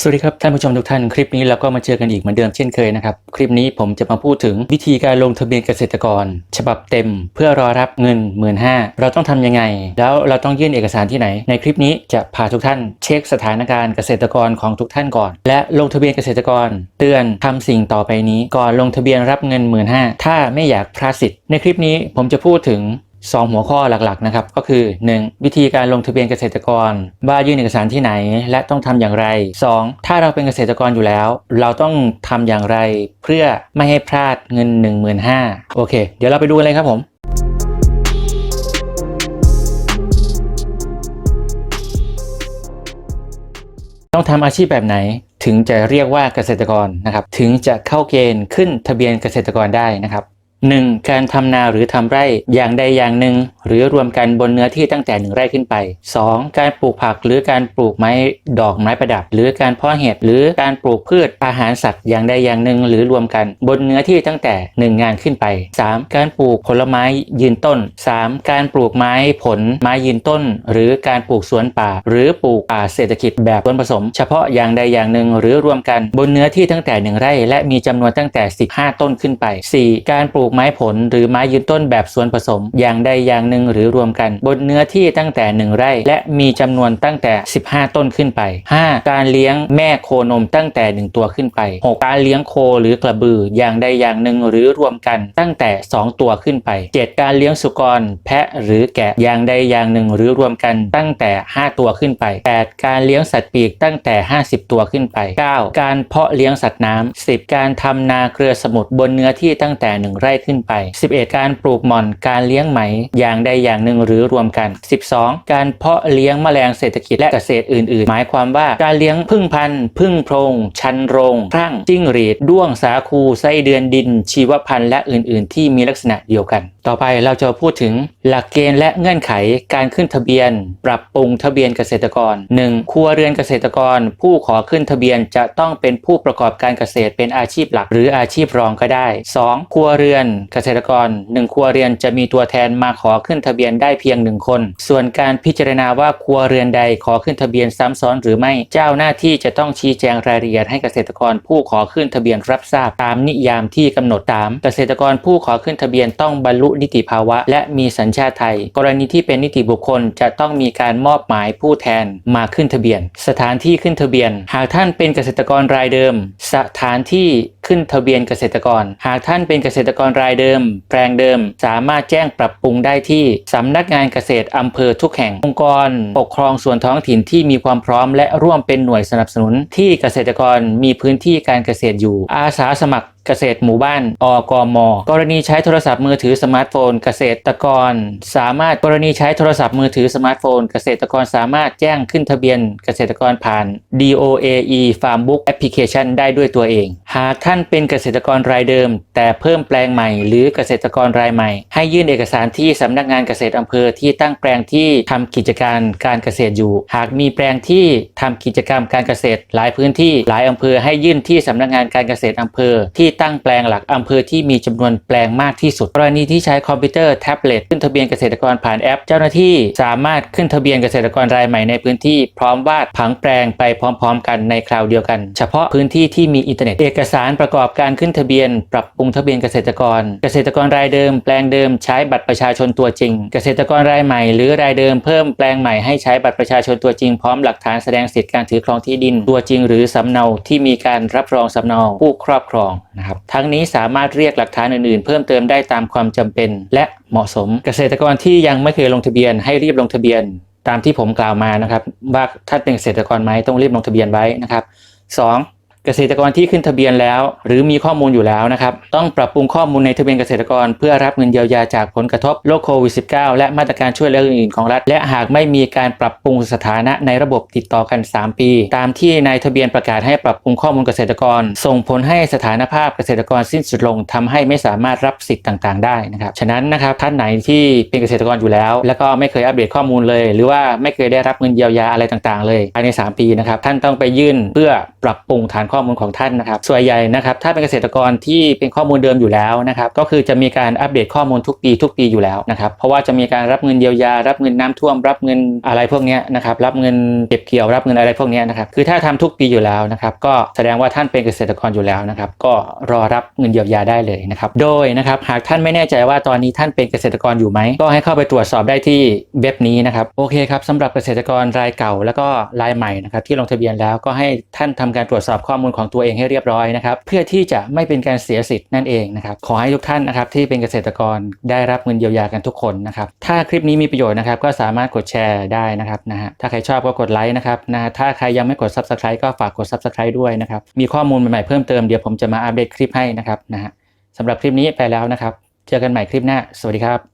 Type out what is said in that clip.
สวัสดีครับท่านผู้ชมทุกท่านคลิปนี้เราก็มาเจอกันอีกเหมือนเดิมเช่นเคยนะครับ คลิปนี้ผมจะมาพูดถึงวิธีการลงทะเบียนเกษตรกร ฉบับเต็ม เพื่อรอรับเงิน 1 5ื่นเราต้องทำยังไง แล้วเราต้องยื่นเอกสารที่ไหน ในคลิปนี้จะพาทุกท่านเช็คสถานการณ์เกษตรกรของทุกท่านก่อน และลงทะเบียนเกษตรกร เตือนทำสิ่งต่อไปนี้ ก่อนลงทะเบียนรับเงิน 1 5ื่นถ้าไม่อยากพลาดสิทธิ์ในคลิปนี้ผมจะพูดถึง สองหัวข้อหลักๆนะครับก็คือ 1. วิธีการลงทะเบียนเกษตรกร ว่ายื่นเอกสารที่ไหน และต้องทำอย่างไร 2. ถ้าเราเป็นเกษตรกรอยู่แล้ว เราต้องทำอย่างไรเพื่อไม่ให้พลาดเงิน 15,000โอเค เดี๋ยวเราไปดูกันเลยครับผมต้องทำอาชีพแบบไหนถึงจะเรียกว่าเกษตรกรนะครับถึงจะเข้าเกณฑ์ขึ้นทะเบียนเกษตรกรได้นะครับ 1. การทำนาหรือทำไร่อย่างใดอย่างหนึ่ง หรือรวมกันบนเนื้อที่ตั้งแต่หนึ่งไร่ขึ้นไป 2. การปลูกผักหรือการปลูกไม้ดอกไม้ประดับ หรือการเพาะเห็ดหรือการปลูกพืชอาหารสัตว์อย่างใดอย่างหนึ่ง หรือรวมกันบนเนื้อที่ตั้งแต่ 1 งานขึ้นไป 3. การปลูกผลไม้ยืนต้น 3. การปลูกไม้ผลไม้ยืนต้น หรือการปลูกสวนป่า หรือปลูกป่าเศรษฐกิจแบบสวนผสม เฉพาะอย่างใดอย่างหนึ่ง หรือรวมกันบนเนื้อที่ตั้งแต่ 1 ไร่ และมีจำนวนตั้งแต่ 15 ต้นขึ้นไป 4. การปลูกไม้ผลหรือไม้ยืนต้นแบบสวนผสม อย่างใดอย่างหนึ่งหรือรวมกัน บนเนื้อที่ตั้งแต่ 1 ไร่ และมีจำนวนตั้งแต่ 15 ต้นขึ้นไป 5. การเลี้ยงแม่โคนมตั้งแต่ 1 ตัวขึ้นไป 6. การเลี้ยงโคหรือกระบืออย่างใดอย่างหนึ่งหรือรวมกันตั้งแต่ 2 ตัวขึ้นไป 7. การเลี้ยงสุกร แพะหรือแกะอย่างใดอย่างหนึ่งหรือรวมกันตั้งแต่ 5 ตัวขึ้นไป 8. การเลี้ยงสัตว์ปีกตั้งแต่ 50 ตัวขึ้นไป 9. การเพาะเลี้ยงสัตว์น้ำ 10. การทำนาเกลือสมุทรบนเนื้อที่ตั้งแต่ 1 ไร่ขึ้นไป 11 การปลูกหม่อนการเลี้ยงไหมอย่างใดอย่างหนึ่งหรือรวมกัน 12. การเพาะเลี้ยงแมลงเศรษฐกิจและเกษตรอื่น ๆ หมายความว่าการเลี้ยงพึ่งพันธุ์พึ่งโพรง ชันโรงครั่งจิ้งหรีดด้วงสาคูไส้เดือนดิน ชีวพันธุ์และอื่น ๆ ที่มีลักษณะเดียวกัน ต่อไปเราจะพูดถึงหลักเกณฑ์และเงื่อนไขการขึ้นทะเบียน ปรับปรุงทะเบียนเกษตรกร 1. ครัวเรือนเกษตรกร ผู้ขอขึ้นทะเบียนจะต้องเป็นผู้ประกอบการเกษตรเป็นอาชีพหลัก หรืออาชีพรองก็ได้ 2. ครัวเรือนเกษตรกร 1 ครัวเรือนจะมีตัวแทนมาขอขึ้นทะเบียนได้เพียงหนึ่งคน ส่วนการพิจารณาว่าครัวเรือนใดขอขึ้นทะเบียนซ้ำซ้อนหรือไม่เจ้าหน้าที่จะต้องชี้แจงรายละเอียดให้เกษตรกร ผู้ขอขึ้นทะเบียนรับทราบตามนิยามที่กำหนดตาม เกษตรกรผู้ขอขึ้นทะเบียนต้องบรรลุนิติภาวะ และมีสัญชาติไทย กรณีที่เป็นนิติบุคคลจะต้องมีการมอบหมายผู้แทนมาขึ้นทะเบียน สถานที่ขึ้นทะเบียน หากท่านเป็นเกษตรกรรายเดิม สถานที่ขึ้นทะเบียนเกษตรกร หากท่านเป็นเกษตรกรรายเดิม แปลงเดิม สามารถแจ้งปรับปรุงได้ที่สำนักงานเกษตรอำเภอทุกแห่ง องค์กร ปกครองส่วนท้องถิ่นที่มีความพร้อม และร่วมเป็นหน่วยสนับสนุน ที่เกษตรกรมีพื้นที่การเกษตรอยู่ อาสาสมัคร เกษตรหมู่บ้าน อกม กรณีใช้โทรศัพท์มือถือสมาร์ทโฟน เกษตรกร สามารถกรณีใช้โทรศัพท์มือถือสมาร์ทโฟน เกษตรกรสามารถแจ้งขึ้นทะเบียนเกษตรกรผ่าน DOAE Farmbook Application ได้ด้วยตัวเอง หากท่านเป็นเกษตรกรรายเดิม แต่เพิ่มแปลงใหม่ หรือเกษตรกรรายใหม่ ให้ยื่นเอกสารที่สำนักงานเกษตรอำเภอที่ตั้งแปลงที่ทำกิจการการเกษตรอยู่ หากมีแปลงที่ทำกิจกรรมการเกษตร หลายพื้นที่หลายอำเภอให้ยื่นที่สำนักงานการเกษตรอำเภอที่ตั้งแปลงหลักอำเภอที่มีจำนวนแปลงมากที่สุด กรณีที่ใช้คอมพิวเตอร์แท็บเล็ตขึ้นทะเบียนเกษตรกรผ่านแอป เจ้าหน้าที่สามารถขึ้นทะเบียนเกษตรกรรายใหม่ในพื้นที่พร้อมวาดผังแปลงไปพร้อม ๆ กันในคราวเดียวกัน เฉพาะพื้นที่ที่มีอินเทอร์เน็ตเอกสารประกอบการขึ้นทะเบียน ปรับปรุงทะเบียนเกษตรกร เกษตรกรรายเดิม แปลงเดิมใช้บัตรประชาชนตัวจริง เกษตรกรรายใหม่หรือรายเดิมเพิ่มแปลงใหม่ให้ใช้บัตรประชาชนตัวจริงพร้อมหลักฐานแสดงสิทธิการถือครองที่ดิน ตัวจริง หรือสำเนาที่มีการรับรองสำเนาผู้ครอบครองนะครับ ทั้งนี้สามารถเรียกหลักฐานอื่นๆ เพิ่มเติมได้ตามความจำเป็น และเหมาะสม เกษตรกรที่ยังไม่เคยลงทะเบียนให้รีบลงทะเบียนตามที่ผมกล่าวมานะครับว่าถ้าเป็นเกษตรกรไหมต้องรีบลงทะเบียนไว้นะครับ 2. เกษตรกรที่ขึ้นทะเบียนแล้ว หรือมีข้อมูลอยู่แล้วนะครับ ต้องปรับปรุงข้อมูลในทะเบียนเกษตรกร เพื่อรับเงินเยียวยาจากผลกระทบโรคโควิด -19 และมาตรการช่วยเหลืออื่นๆของรัฐ และหากไม่มีการปรับปรุงสถานะในระบบติดต่อกัน 3 ปี ตามที่นายทะเบียนประกาศให้ปรับปรุงข้อมูลเกษตรกร ส่งผลให้สถานภาพเกษตรกรสิ้นสุดลงทำให้ไม่สามารถรับสิทธิ์ต่างๆ ได้นะครับฉะนั้นนะครับท่านไหนที่เป็นเกษตรกรอยู่แล้ว แล้วก็ไม่เคยอัปเดตข้อมูลเลย หรือว่าไม่เคยได้รับเงินเยียวยาอะไรต่างๆ เลยภายใน 3 ปีนะครับท่านต้องไปยื่นเพื่อปรับปรุงฐานข้อมูลของท่านนะครับ ส่วนใหญ่นะครับถ้าเป็นเกษตรกรที่เป็นข้อมูลเดิมอยู่แล้วนะครับก็คือจะมีการอัปเดตข้อมูลทุกปีทุกปีอยู่แล้วนะครับเพราะว่าจะมีการรับเงินเยียวยา รับเงินน้ำท่วม รับเงินอะไรพวกนี้นะครับรับเงินเก็บเกี่ยวรับเงินอะไรพวกนี้นะครับคือถ้าทำทุกปีอยู่แล้วนะครับก็แสดงว่าท่านเป็นเกษตรกรอยู่แล้วนะครับก็รอรับเงินเยียวยาได้เลยนะครับโดยนะครับหากท่านไม่แน่ใจว่าตอนนี้ท่านเป็นเกษตรกรอยู่ไหมก็ให้เข้าไปตรวจสอบได้ที่เว็บนี้นะครับโอเคครับสำหรับเกษตรกรรายเก่า แล้วก็รายใหม่นะครับที่ลงทะเบียนแล้วก็ให้ท่านทำการตรวจสอบข้อมูลมูลของตัวเองให้เรียบร้อยนะครับเพื่อที่จะไม่เป็นการเสียสิทธิ์นั่นเองนะครับขอให้ทุกท่านนะครับที่เป็นเกษตรกรได้รับเงินเยียวยากันทุกคนนะครับถ้าคลิปนี้มีประโยชน์นะครับก็สามารถกดแชร์ได้นะครับนะฮะถ้าใครชอบก็กดไลค์นะครับนะฮะถ้าใครยังไม่กด subscribe ก็ฝากกด subscribe ด้วยนะครับมีข้อมูลใหม่ๆเพิ่มเติมเดี๋ยวผมจะมาอัปเดตคลิปให้นะครับนะฮะสำหรับคลิปนี้ไปแล้วนะครับ เจอกันใหม่คลิปหน้า สวัสดีครับ